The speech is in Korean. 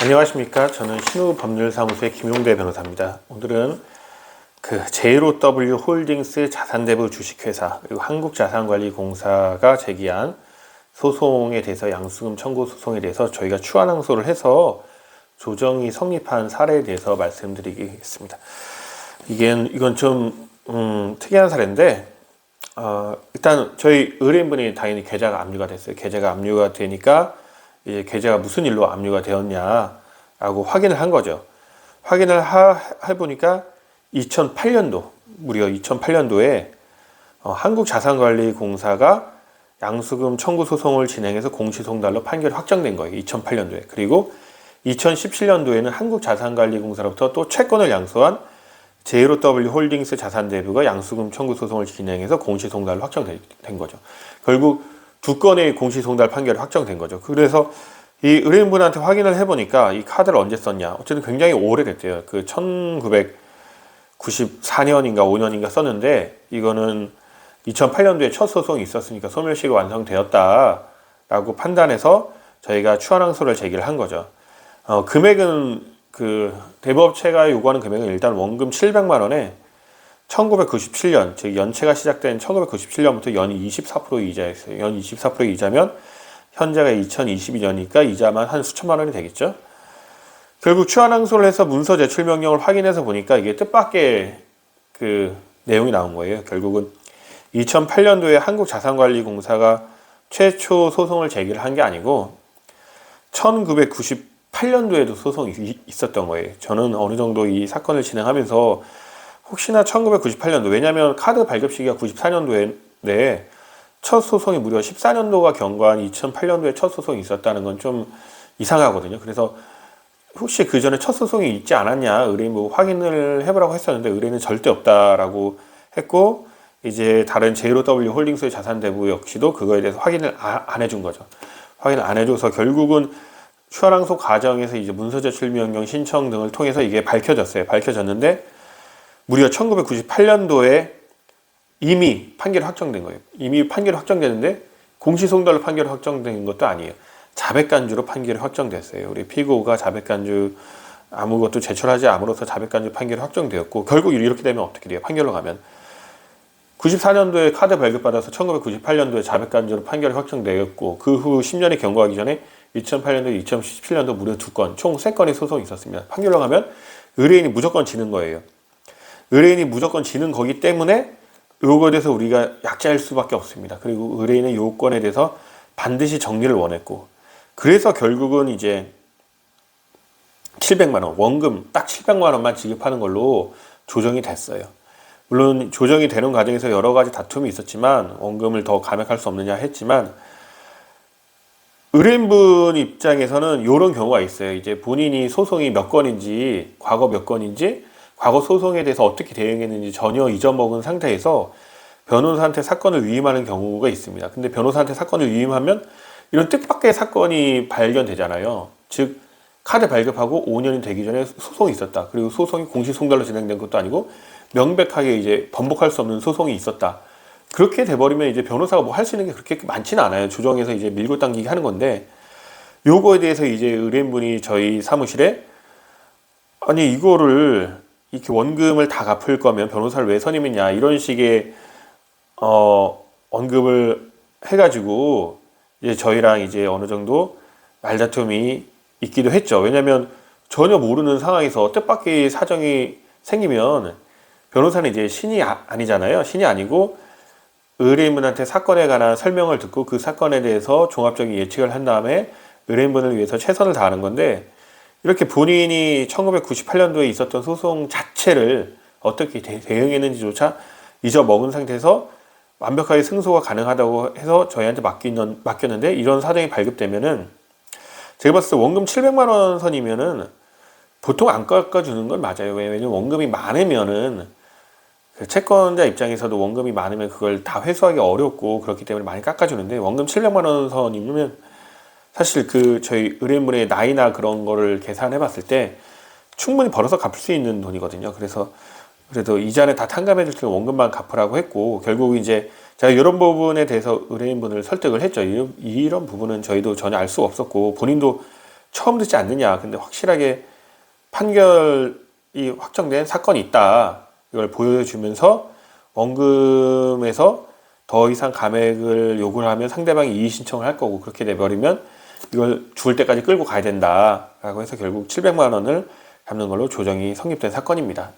안녕하십니까. 저는 신우법률사무소의 김용대 변호사입니다. 오늘은 그 제로W 홀딩스 자산대부 주식회사 그리고 한국자산관리공사가 제기한 소송에 대해서 양수금 청구 소송에 대해서 저희가 추한 항소를 해서 조정이 성립한 사례에 대해서 말씀드리겠습니다. 이게 이건 좀 음, 특이한 사례인데 어, 일단 저희 의뢰인분이 당연히 계좌가 압류가 됐어요. 계좌가 압류가 되니까 이제 계좌가 무슨 일로 압류가 되었냐라고 확인을 한 거죠. 확인을 하, 해보니까 2008년도 무려 2008년도에 어, 한국자산관리공사가 양수금 청구 소송을 진행해서 공시송달로 판결이 확정된 거예요. 2008년도에. 그리고 2017년도에는 한국자산관리공사로부터 또 채권을 양수한 제로W 홀딩스 자산대부가 양수금 청구 소송을 진행해서 공시송달로 확정된 거죠. 결국 두 건의 공시송달 판결이 확정된 거죠. 그래서 이 의뢰인분한테 확인을 해보니까 이 카드를 언제 썼냐. 어쨌든 굉장히 오래됐대요. 그 1994년인가 5년인가 썼는데 이거는 2008년도에 첫 소송이 있었으니까 소멸시가 완성되었다라고 판단해서 저희가 추한항소를 제기를 한 거죠. 어, 금액은 그 대법체가 요구하는 금액은 일단 원금 700만 원에 1997년 즉 연체가 시작된 1997년부터 연 24% 이자였어요. 연 24% 이자면 현재가 2022년이니까 이자만 한 수천만 원이 되겠죠. 결국 추한 항소를 해서 문서 제출 명령을 확인해서 보니까 이게 뜻밖의 그 내용이 나온 거예요. 결국은 2008년도에 한국자산관리공사가 최초 소송을 제기를 한 게 아니고 1998년도에도 소송이 있었던 거예요. 저는 어느 정도 이 사건을 진행하면서 혹시나 1998년도 왜냐하면 카드 발급 시기가 94년도에 첫 소송이 무려 14년도가 경과한 2008년도에 첫 소송이 있었다는 건 좀 이상하거든요. 그래서 혹시 그 전에 첫 소송이 있지 않았냐 의뢰인 뭐 확인을 해보라고 했었는데 의뢰인은 절대 없다라고 했고 이제 다른 제로W 홀딩스의 자산 대부 역시도 그거에 대해서 확인을 아, 안 해준 거죠. 확인을 안 해줘서 결국은 추하랑소 과정에서 이제 문서 제출 명령 신청 등을 통해서 이게 밝혀졌어요. 밝혀졌는데 무려 1998년도에 이미 판결이 확정된 거예요. 이미 판결이 확정됐는데 공시송달로 판결이 확정된 것도 아니에요. 자백간주로 판결이 확정됐어요. 우리 피고가 자백간주 아무것도 제출하지 않음으로써 자백간주 판결이 확정되었고 결국 이렇게 되면 어떻게 돼요? 판결로 가면 94년도에 카드 발급받아서 1998년도에 자백간주로 판결이 확정되었고 그 후 10년이 경과하기 전에 2008년도, 2017년도 무려 두 건, 총 세 건의 소송이 있었습니다. 판결로 가면 의뢰인이 무조건 지는 거예요. 의뢰인이 무조건 지는 거기 때문에 요거에 대해서 우리가 약자일 수밖에 없습니다. 그리고 의뢰인은 요건에 대해서 반드시 정리를 원했고 그래서 결국은 이제 700만 원 원금 딱 700만 원만 지급하는 걸로 조정이 됐어요. 물론 조정이 되는 과정에서 여러 가지 다툼이 있었지만 원금을 더 감액할 수 없느냐 했지만 의뢰인분 입장에서는 이런 경우가 있어요. 이제 본인이 소송이 몇 건인지 과거 몇 건인지 과거 소송에 대해서 어떻게 대응했는지 전혀 잊어먹은 상태에서 변호사한테 사건을 위임하는 경우가 있습니다. 근데 변호사한테 사건을 위임하면 이런 뜻밖의 사건이 발견되잖아요. 즉 카드 발급하고 5년이 되기 전에 소송이 있었다. 그리고 소송이 공시송달로 진행된 것도 아니고 명백하게 이제 번복할 수 없는 소송이 있었다. 그렇게 돼버리면 이제 변호사가 뭐 할 수 있는 게 그렇게 많지는 않아요. 조정해서 이제 밀고 당기기 하는 건데 요거에 대해서 이제 의뢰인분이 저희 사무실에 아니 이거를 이렇게 원금을 다 갚을 거면 변호사를 왜 선임했냐 이런 식의 어 언급을 해가지고 이제 저희랑 이제 어느 정도 말다툼이 있기도 했죠. 왜냐하면 전혀 모르는 상황에서 뜻밖의 사정이 생기면 변호사는 이제 신이 아, 아니잖아요. 신이 아니고 의뢰인분한테 사건에 관한 설명을 듣고 그 사건에 대해서 종합적인 예측을 한 다음에 의뢰인분을 위해서 최선을 다하는 건데 이렇게 본인이 1998년도에 있었던 소송 자체를 어떻게 대, 대응했는지조차 잊어먹은 상태에서 완벽하게 승소가 가능하다고 해서 저희한테 맡기는, 맡겼는데 이런 사정이 발급되면은 제가 봤을 때 원금 700만 원 선이면은 보통 안 깎아주는 건 맞아요. 왜냐면 원금이 많으면은 그 채권자 입장에서도 원금이 많으면 그걸 다 회수하기 어렵고 그렇기 때문에 많이 깎아주는데 원금 700만 원 선이면 사실 그 저희 의뢰인분의 나이나 그런 거를 계산해 봤을 때 충분히 벌어서 갚을 수 있는 돈이거든요. 그래서 그래도 이자는 다 탕감해 줄 테니 원금만 갚으라고 했고 결국 이제 제가 이런 부분에 대해서 의뢰인분을 설득을 했죠. 이- 이런 부분은 저희도 전혀 알 수 없었고 본인도 처음 듣지 않느냐. 근데 확실하게 판결이 확정된 사건이 있다. 이걸 보여주면서 원금에서 더 이상 감액을 요구를 하면 상대방이 이의 신청을 할 거고 그렇게 돼버리면 이걸 죽을 때까지 끌고 가야 된다라고 해서 결국 700만 원을 갚는 걸로 조정이 성립된 사건입니다.